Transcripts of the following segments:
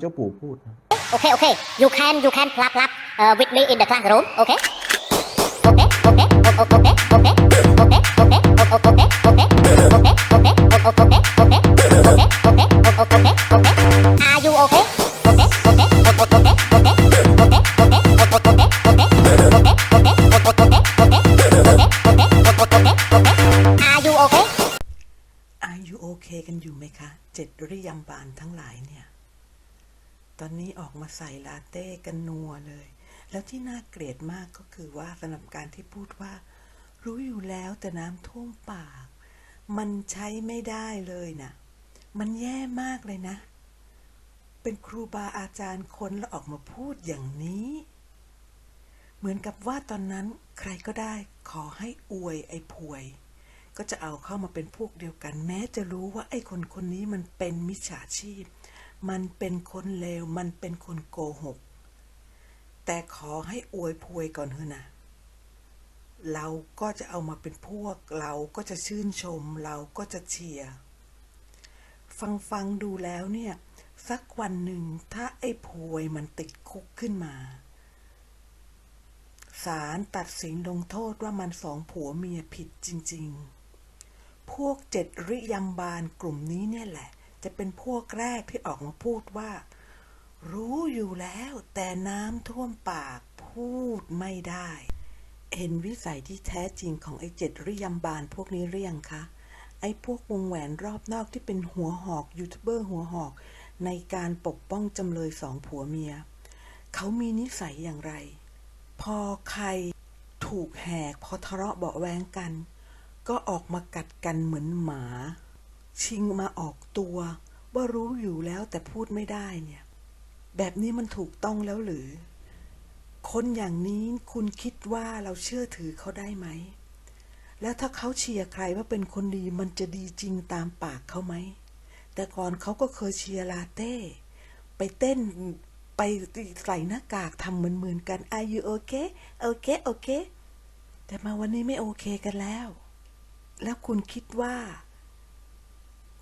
เจ้าปู่พูดนะ Okay, okay. You can, you can clap, clap uh, with me in the classroom. Okay. Okay, okay, o- o- okay, okay, okay, okay, o- o- okay, okay, okay, okay, o- o- okay, okay, okay, okay, o- o- okay, okay. Are you okay? Okay, okay, o- o- okay, okay, okay, okay, o- o- okay, okay, okay, o- o- okay, okay, okay, okay, o- o- okay, okay, okay, okay. Are you okay? อายุโอเคกันอยู่ไหมคะ เจ็ดริยำบานทั้งหลายเนี่ย ตอนนี้ออกมาใส่ลาเต้กันนัวเลย แล้วที่น่าเกลียดมากก็คือว่าสำหรับการที่พูดว่า รู้อยู่แล้วแต่น้ำท่วมปาก มันใช้ไม่ได้เลยนะมันแย่มากเลยนะ เป็นครูบาอาจารย์คนแล้วออกมาพูดอย่างนี้ เหมือนกับว่าตอนนั้นใครก็ได้ขอให้อวยไอ้ผวย ก็จะเอาเข้ามาเป็นพวกเดียวกัน แม้จะรู้ว่าไอ้คนคนนี้มันเป็นมิจฉาชีพ มันเป็นคนเลว มันเป็นคนโกหก แต่ขอให้อวยพวยก่อนเถอะนะ เราก็จะเอามาเป็นพวก เราก็จะชื่นชม เราก็จะเชียร์ ฟังฟังดูแล้วเนี่ย สักวันหนึ่งถ้าไอ้พวยมันติดคุกขึ้นมา ศาลตัดสินลงโทษว่ามันสองผัวเมียผิดจริง ๆ พวกเจ็ดริยำบาลกลุ่มนี้เนี่ยแหละ จะเป็นพวกแรกที่ออกมาพูดว่า รู้อยู่แล้วแต่น้ำท่วมปากพูดไม่ได้ เห็นวิสัยที่แท้จริงของไอ้เจ็ดริยำบาลพวกนี้เรียงคะ ไอ้พวกวงแหวนรอบนอกที่เป็นหัวหอกยูทูบเบอร์หัวหอกในการปกป้องจำเลยสองผัวเมีย เขามีนิสัยอย่างไร พอใครถูกแหกพอทะเลาะเบาแวงกัน ก็ออกมากัดกันเหมือนหมา ชิงมาออกตัว ว่ารู้อยู่แล้วแต่พูดไม่ได้เนี่ย แบบนี้มันถูกต้องแล้วหรือ คนอย่างนี้คุณคิดว่าเราเชื่อถือเขาได้ไหม แล้วถ้าเขาเชียร์ใครว่าเป็นคนดีมันจะดีจริงตามปากเขาไหม แต่ก่อนเขาก็เคยเชียร์ลาเต้ ไปเต้นไปใส่หน้ากากทำเหมือนๆกัน Are you okay okay okay แต่มาวันนี้ไม่โอเคกันแล้ว แล้วคุณคิดว่า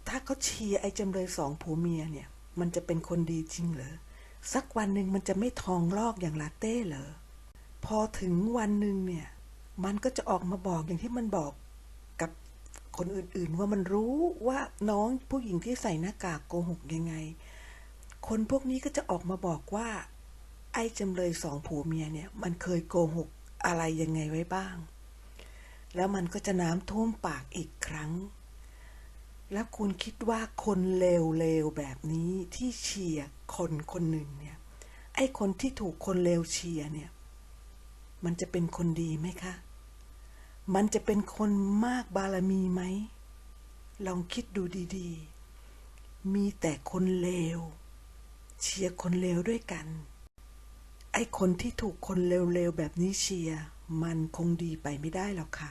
ถ้าเขาเชียร์ไอ้จำเลยสองผัวเมียเนี่ย มันจะเป็นคนดีจริงเหรอ สักวันหนึ่งมันจะไม่ทองลอกอย่างลาเต้เหรอ พอถึงวันหนึ่งเนี่ย มันก็จะออกมาบอกอย่างที่มันบอกกับคนอื่นๆ ว่ามันรู้ว่าน้องผู้หญิงที่ใส่หน้ากากโกหกยังไง คนพวกนี้ก็จะออกมาบอกว่า ไอ้จำเลยสองผัวเมียเนี่ย มันเคยโกหกอะไรยังไงไว้บ้าง แล้วมันก็จะน้ำท่วมปากอีกครั้ง แล้วคุณคิดว่าคนเลวๆแบบนี้ที่เชียร์คนคนหนึ่งเนี่ย ไอ้คนที่ถูกคนเลวเชียร์เนี่ย มันจะเป็นคนดีไหมคะ มันจะเป็นคนมากบารมีไหม ลองคิดดูดีๆ มีแต่คนเลว เชียร์คนเลวด้วยกัน ไอ้คนที่ถูกคนเลวๆแบบนี้เชียร์มันคงดีไปไม่ได้หรอกค่ะ